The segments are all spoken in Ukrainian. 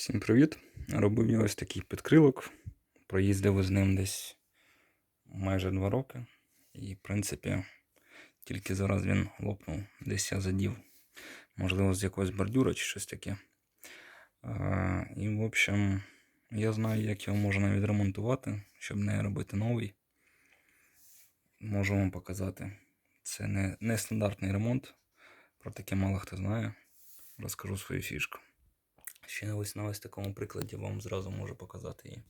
Всім привіт! Робив я ось такий підкрилок. Проїздив з ним десь майже 2 роки. І, в принципі, тільки зараз він лопнув. Десь я задів, можливо, з якогось бордюра чи щось таке. І, в общем, я знаю, як його можна відремонтувати, щоб не робити новий. Можу вам показати. Це не, не стандартний ремонт. Про таке мало хто знає. Розкажу свою фішку. Ще ось на ось такому прикладі вам зразу можу показати її.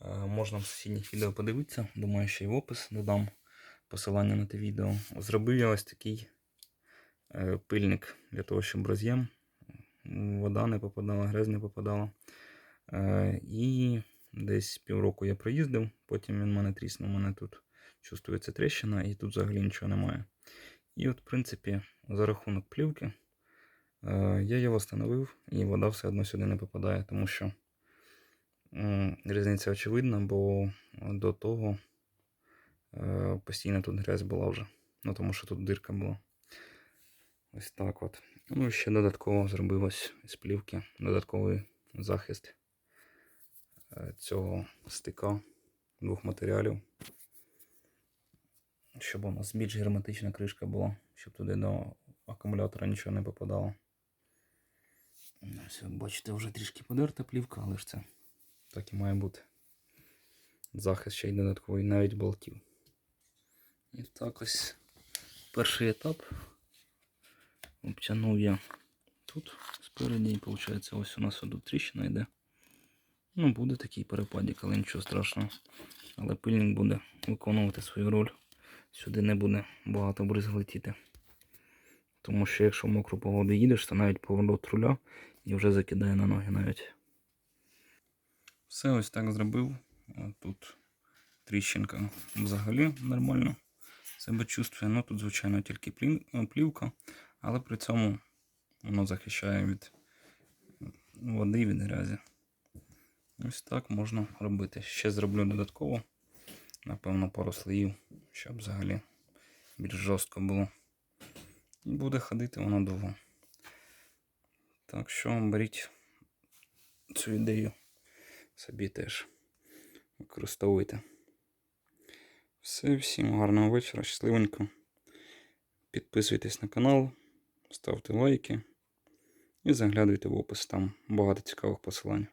Е, можна в сусідніх відео подивитися. Думаю, ще й в опис додам посилання на те відео. Зробив я ось такий е, пильник для того, щоб роз'єм. Вода не попадала, грязь не попадала. Е, і десь півроку я проїздив, потім він мене тріснув. У мене тут чувствується тріщина, і тут взагалі нічого немає. І от, в принципі, за рахунок плівки. Е, Я його встановив і вода все одно сюди не попадає, тому що різниця очевидна, бо до того е, постійно тут грязь була вже. Ну тому що тут дирка була. Ось так от. Ну і ще додатково зробив ось з плівки додатковий захист е, цього стика двох матеріалів. Щоб у нас більш герметична кришка була, щоб туди до акумулятора нічого не попадало. Ось, як бачите, вже трішки подерта плівка, але ж це так і має бути. Захист ще й додатковий навіть болтів. І так ось перший етап. Обтягнув я тут спереді, і виходить, ось у нас тут тріщина йде. Ну, буде такий перепадік, але нічого страшного. Але пильник буде виконувати свою роль. Сюди не буде багато бризг летіти. Тому що якщо в мокру погоду їдеш, то навіть поворот руля і вже закидає на ноги навіть. Все ось так зробив. Тут тріщинка взагалі нормально себе чувствує. Ну тут, звичайно, тільки плівка, але при цьому воно захищає від води, від грязі. Ось так можна робити. Ще зроблю додатково, напевно, пару слоїв, щоб взагалі більш жорстко було. І буде ходити воно довго. Так що беріть цю ідею собі теж використовуйте. Все, всім гарного вечора, щасливенько. Підписуйтесь на канал, ставте лайки і заглядуйте в опис, там багато цікавих посилань.